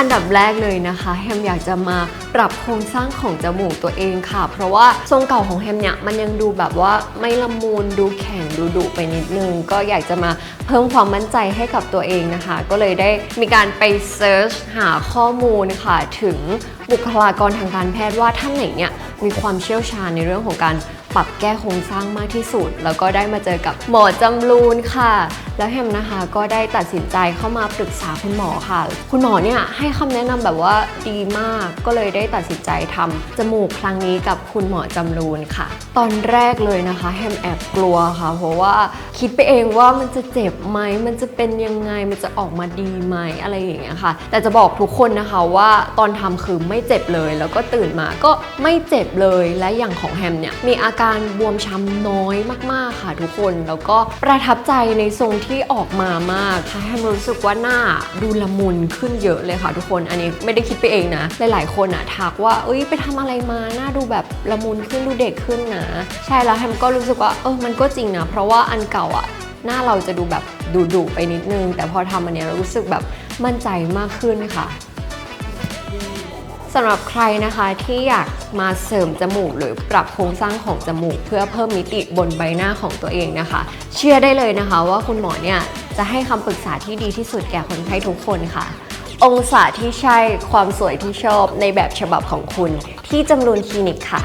อันดับแรกเลยนะคะแฮมอยากจะมาปรับโครงสร้างของจมูกตัวเองค่ะ เพราะว่าทรงเก่าของแฮมเนี่ยมันยังดูแบบว่าไม่ละมุนดูแข็งดูดุไปนิดนึง ก็อยากจะมาเพิ่มความมั่นใจให้กับตัวเองนะคะ ก็เลยได้มีการไปเซิร์ชหาข้อมูลค่ะ ถึงบุคลากรทางการแพทย์ว่าท่านไหนเนี่ยมีความเชี่ยวชาญในเรื่องของการปรับแก้โครงสร้างมากที่สุด แล้วก็ได้มาเจอกับหมอจำรูนค่ะ แล้วแฮมนะคะก็ได้ตัดสินใจเข้ามาปรึกษาคุณหมอค่ะ คุณหมอเนี่ยให้คำแนะนำแบบว่าดีมากก็เลยได้ตัดสินใจทำจมูกครั้งนี้กับคุณหมอจำรูนค่ะ ตอนแรกเลยนะคะแฮมแอบกลัวค่ะเพราะว่า คิดไปเองว่ามันจะเจ็บไหมมันจะเป็นยังไงมันจะออกมาดีไหมอะไรอย่างเงี้ยค่ะ แต่จะบอกทุกคนนะคะว่าตอนทำคือไม่เจ็บเลย แล้วก็ตื่นมาก็ไม่เจ็บเลยและอย่างของแฮมเนี่ยมีอาการบวมช้ำน้อยมากๆค่ะทุกคนแล้วก็ประทับใจในทรงที่ออกมามากค่ะแฮมรู้สึกว่าหน้าดูละมุนขึ้นเยอะเลยค่ะทุกคนอันนี้ไม่ได้คิดไปเองนะ หลายๆ คนอะทักว่าเอ้ยไปทำอะไรมาหน้าดูแบบละมุนขึ้นดูเด็กขึ้นนะ ใช่แล้วแฮมก็รู้สึกว่าเออมันก็จริงนะเพราะว่าอันเก่าอะหน้าเราจะดูแบบดุดุๆไปนิดนึง แต่พอทำอันเนี้ยเรารู้สึกแบบมั่นใจมากขึ้นค่ะสำหรับใครนะคะที่อยากมาเสริมจมูกหรือปรับโครงสร้างของจมูก เพื่อเพิ่มมิติบนใบหน้าของตัวเองนะคะ เชื่อได้เลยนะคะว่าคุณหมอเนี่ยจะให้คำปรึกษาที่ดีที่สุดแก่คนไข้ทุกคนค่ะ องศาที่ใช่ความสวยที่ชอบในแบบฉบับของคุณ ที่จำรูนคลินิกค่ะ